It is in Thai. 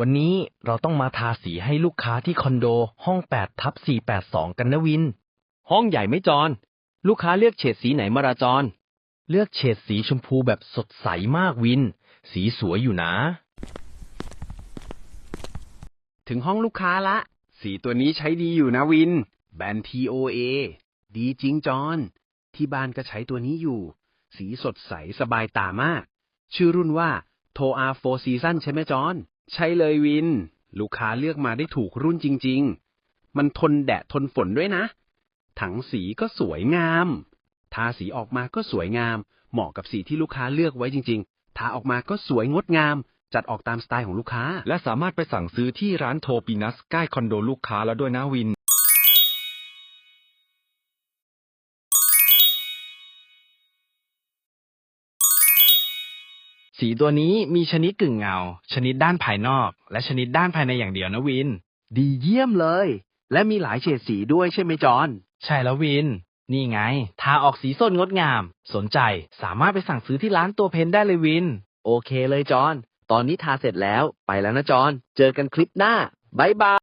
วันนี้เราต้องมาทาสีให้ลูกค้าที่คอนโดห้อง8ทับ482 กันนะวิน ห้องใหญ่ไหม่จอนลูกค้าเลือกเฉดสีไหนมาราจรเลือกเฉดสีชมพูแบบสดใสมากวิน สีสวยอยู่นะ ถึงห้องลูกค้าละ สีตัวนี้ใช้ดีอยู่นะวิน แบรนด์ TOA ดีจริงจอนที่บ้านก็ใช้ตัวนี้อยู่ สีสดใสสบายตามาก ชื่อรุ่นว่า t o a 4 Season ใช่ไหมจอน ใช่เลยวิน ลูกค้าเลือกมาได้ถูกรุ่นจริง ๆ มันทนแดดทนฝนด้วยนะ ถังสีก็สวยงาม ทาสีออกมาก็สวยงาม เหมาะกับสีที่ลูกค้าเลือกไว้จริง ๆ ทาออกมาก็สวยงดงาม จัดออกตามสไตล์ของลูกค้า และสามารถไปสั่งซื้อที่ร้านโทปินัสใกล้คอนโดลูกค้าแล้วด้วยนะวิน สีตัวนี้มีชนิดกึ่งเงา ชนิดด้านภายนอก และชนิดด้านภายในอย่างเดียวนะวิน ดีเยี่ยมเลย และมีหลายเฉดสีด้วยใช่ไหมจอน ใช่แล้ววิน นี่ไง ทาออกสีส้นงดงาม สนใจสามารถไปสั่งซื้อที่ร้านตัวเพนได้เลยวิน โอเคเลยจอน ตอนนี้ทาเสร็จแล้ว ไปแล้วนะจอน เจอกันคลิปหน้าบายบาย